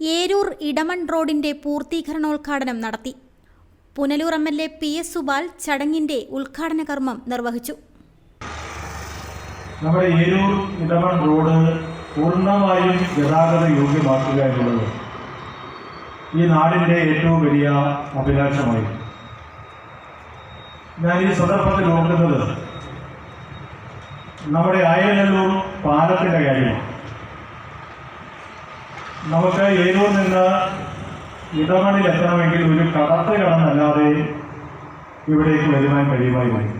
ഏരൂർ ഇടമൺ റോഡിന്റെ പൂർത്തീകരണോദ്ഘാടനം നടത്തി. Punalur M L A P S Subal ചടങ്ങിന്റെ ഉദ്ഘാടന കർമ്മം നിർവഹിച്ചു. നമ്മുടെ ഏരൂർ ഇടമൺ റോഡ് പൂർണമായും ഗതാഗത യോഗ്യമാക്കുക എന്നുള്ളത് ഈ നാടിന്റെ ഏറ്റവും വലിയ അഭിലാഷമായി. ഞാൻ ഈ സന്ദർഭത്തിൽ ഓർക്കുന്നത് നമ്മുടെ ആയനല്ലൂർ പാലത്തിന്റെ കാര്യമാണ്. നമുക്ക് ഏതോ നിന്ന് ഇടമണിൽ എത്തണമെങ്കിൽ ഒരു കടത്ത് കടന്നല്ലാതെ ഇവിടേക്ക് വരുവാൻ കഴിയുമായി വരും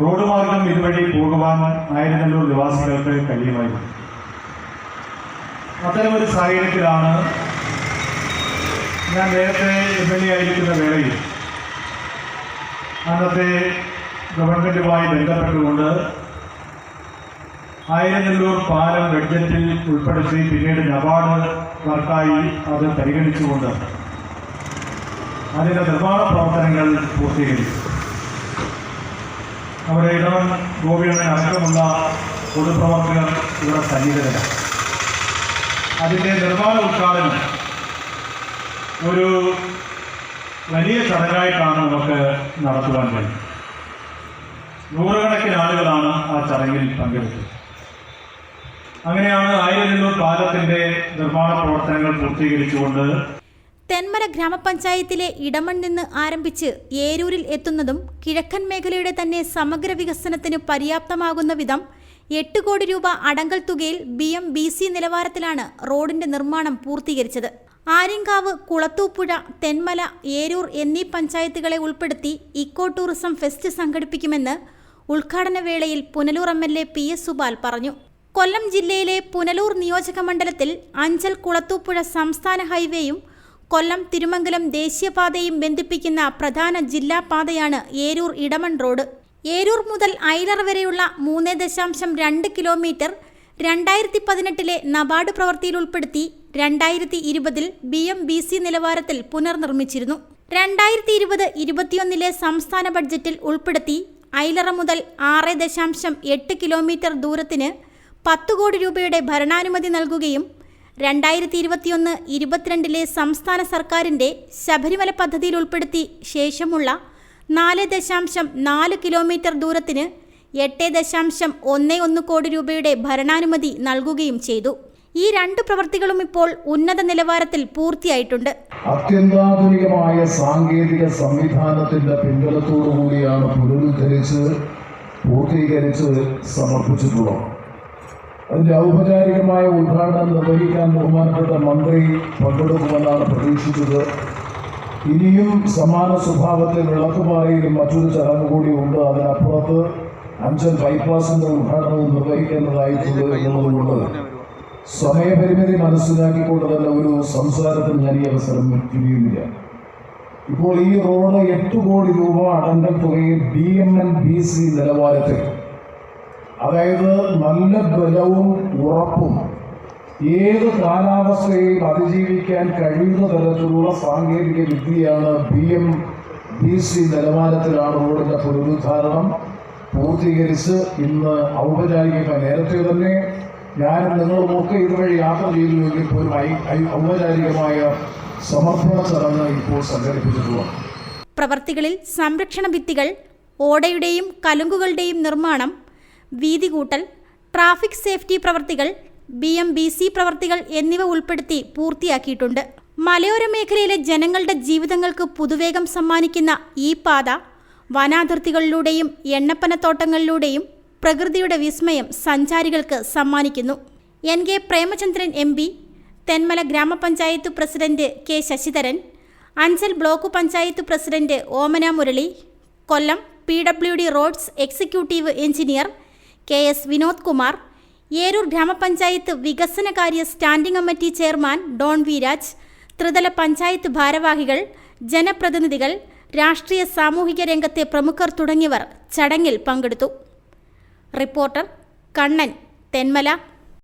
റോഡ് മാർഗം ഇതുവഴി പോകുവാൻ ആയിരനല്ലൂർ നിവാസികൾക്ക് കഴിയുമായിരുന്നു. അത്തരമൊരു സാഹചര്യത്തിലാണ് ഞാൻ നേരത്തെ എം എൽ എ ആയിരിക്കുന്ന വേളയിൽ അന്നത്തെ ഗവൺമെന്റുമായി ബന്ധപ്പെട്ടുകൊണ്ട് ആയിരത്തല്ലൂർ പാലം ബഡ്ജറ്റിൽ ഉൾപ്പെടുത്തി പിന്നീട് നബാർഡ് വർക്കായി അത് പരിഗണിച്ചുകൊണ്ട് അതിന്റെ നിർമ്മാണ പ്രവർത്തനങ്ങൾ പൂർത്തീകരിച്ചു. അവിടെ ഇടവൻ ഗോപിയുടെ അടക്കമുള്ള പൊതുപ്രവർത്തകർ ഇവിടെ സന്നിഹിതരാണ്. അതിന്റെ നിർമ്മാണ ഉദ്ഘാടനം ഒരു വലിയ ചടങ്ങായിട്ടാണ് നമുക്ക് നടത്തുവാൻ കഴിയും നൂറുകണക്കിന് ആളുകളാണ് ആ ചടങ്ങിൽ പങ്കെടുത്തത്. അങ്ങനെയാണ് ആയിരത്തഞ്ഞൂർ പാലത്തിന്റെ നിർമ്മാണ പ്രവർത്തനങ്ങൾ പൂർത്തീകരിച്ചുകൊണ്ട് തെന്മല ഗ്രാമപഞ്ചായത്തിലെ ഇടമൺ നിന്ന് ആരംഭിച്ച് ഏരൂരിൽ എത്തുന്നതും കിഴക്കൻ മേഖലയുടെ തന്നെ സമഗ്ര വികസനത്തിന് പര്യാപ്തമാകുന്ന വിധം എട്ട് കോടി രൂപ അടങ്കൽ തുകയിൽ ബി എം ബി സി നിലവാരത്തിലാണ് റോഡിന്റെ നിർമ്മാണം പൂർത്തീകരിച്ചത്. ആര്യങ്കാവ് കുളത്തൂപ്പുഴ തെന്മല ഏരൂർ എന്നീ പഞ്ചായത്തുകളെ ഉൾപ്പെടുത്തി ഇക്കോ ടൂറിസം ഫെസ്റ്റ് സംഘടിപ്പിക്കുമെന്ന് ഉദ്ഘാടന വേളയിൽ Punalur M L A P S Subal പറഞ്ഞു. കൊല്ലം ജില്ലയിലെ പുനലൂർ നിയോജക മണ്ഡലത്തിൽ അഞ്ചൽ കുളത്തൂപ്പുഴ സംസ്ഥാന ഹൈവേയും കൊല്ലം തിരുമംഗലം ദേശീയപാതയും ബന്ധിപ്പിക്കുന്ന പ്രധാന ജില്ലാ പാതയാണ് ഏരൂർ ഇടമൺ റോഡ്. ഏരൂർ മുതൽ ഐലർ വരെയുള്ള മൂന്ന് ദശാംശം രണ്ട് കിലോമീറ്റർ രണ്ടായിരത്തി പതിനെട്ടിലെ നബാർഡ് പ്രവൃത്തിയിൽ ഉൾപ്പെടുത്തി രണ്ടായിരത്തി ഇരുപതിൽ ബി എം ബി സി നിലവാരത്തിൽ പുനർനിർമ്മിച്ചിരുന്നു. രണ്ടായിരത്തി ഇരുപത് ഇരുപത്തിയൊന്നിലെ സംസ്ഥാന ബഡ്ജറ്റിൽ ഉൾപ്പെടുത്തി ഐലറ മുതൽ ആറ് ദശാംശം എട്ട് കിലോമീറ്റർ ദൂരത്തിന് പത്ത് കോടി രൂപയുടെ ഭരണാനുമതി നൽകുകയും രണ്ടായിരത്തി ഇരുപത്തിയൊന്ന് ഇരുപത്തിരണ്ടിലെ സംസ്ഥാന സർക്കാരിന്റെ ശബരിമല പദ്ധതിയിൽ ഉൾപ്പെടുത്തി ശേഷമുള്ള നാല് ദശാംശം നാല് കിലോമീറ്റർ ദൂരത്തിന് എട്ട് ദശാംശം ഒന്ന് ഒന്ന് കോടി രൂപയുടെ ഭരണാനുമതി നൽകുകയും ചെയ്തു. ഈ രണ്ട് പ്രവൃത്തികളും ഇപ്പോൾ ഉന്നത നിലവാരത്തിൽ പൂർത്തിയായിട്ടുണ്ട്. അത്യന്താധുനികമായ സാങ്കേതിക സംവിധാനത്തിന്റെ പിൻബലത്തോടു കൂടിയാണ് പുനരുദ്ധരിച്ച് പൂർത്തീകരിച്ച് സമർപ്പിച്ചിട്ടുള്ളത്. അതിന്റെ ഔപചാരികമായ ഉദ്ഘാടനം നിർവഹിക്കാൻ ബഹുമാനപ്പെട്ട മന്ത്രി പങ്കെടുക്കുമെന്നാണ് പ്രതീക്ഷിച്ചത്. ഇനിയും സമാന സ്വഭാവത്തിൽ വിളക്കുപാറയിലും മറ്റൊരു ചടങ്ങ് കൂടി ഉണ്ട്. അതിനപ്പുറത്ത് അഞ്ചൽ ബൈപ്പാസിന്റെ ഉദ്ഘാടനവും നിർവഹിക്കേണ്ടതായിട്ടുണ്ട് എന്നുള്ളതുകൊണ്ട് സമയപരിമിതി മനസ്സിലാക്കിക്കൊണ്ട് തന്നെ ഒരു സംസാരത്തിന് ഞാൻ ഈ അവസരം തിരിയുന്നില്ല ഇപ്പോൾ ഈ റോഡ് എട്ട് കോടി രൂപ അടങ്കൽ തുകയിൽ B M N B C നിലവാരത്തിൽ അതായത് നല്ല ബലവും ഉറപ്പും ഏത് കാലാവസ്ഥയും അതിജീവിക്കാൻ കഴിയുന്ന തരത്തിലുള്ള സാങ്കേതിക വിദ്യയാണ് ബി എം ബി സി നിലവാരത്തിലാണ് റോഡിന്റെ പുനരുദ്ധാരണം. പൂർത്തീകരിച്ച് ഇന്ന് ഔപചാരികമായി നേരത്തെ തന്നെ ഞാനും നിങ്ങളുമൊക്കെ ഇതുവഴി യാത്ര ചെയ്തുവെങ്കിൽ പോലും ഔപചാരികമായ സമർപ്പണ ചടങ്ങ് ഇപ്പോൾ സംഘടിപ്പിച്ചിട്ടുള്ളത് പ്രവർത്തികളിൽ സംരക്ഷണ ഭിത്തികൾ ഓടയുടെയും കലുങ്കുകളുടെയും നിർമ്മാണം വീതി കൂട്ടൽ ട്രാഫിക് സേഫ്റ്റി പ്രവർത്തികൾ ബി എം ബി സി പ്രവർത്തികൾ എന്നിവ ഉൾപ്പെടുത്തി പൂർത്തിയാക്കിയിട്ടുണ്ട്. മലയോര മേഖലയിലെ ജനങ്ങളുടെ ജീവിതങ്ങൾക്ക് പുതുവേഗം സമ്മാനിക്കുന്ന ഈ പാത വനാതിർത്തികളിലൂടെയും എണ്ണപ്പനത്തോട്ടങ്ങളിലൂടെയും പ്രകൃതിയുടെ വിസ്മയം സഞ്ചാരികൾക്ക് സമ്മാനിക്കുന്നു. N. K. Premachandran M. P Thenmala ഗ്രാമപഞ്ചായത്ത് president K. Sasidharan Anchal block panchayat president Omana Murali Kollam P. W. D. Roads executive engineer K S Vinod Kumar Eroor ഗ്രാമപഞ്ചായത്ത് വികസനകാര്യ standing committee chairman Don V Raj ത്രിതല പഞ്ചായത്ത് ഭാരവാഹികൾ ജനപ്രതിനിധികൾ രാഷ്ട്രീയ സാമൂഹിക രംഗത്തെ പ്രമുഖർ തുടങ്ങിയവർ ചടങ്ങിൽ പങ്കെടുത്തു. റിപ്പോർട്ടർ കണ്ണൻ തെന്മല.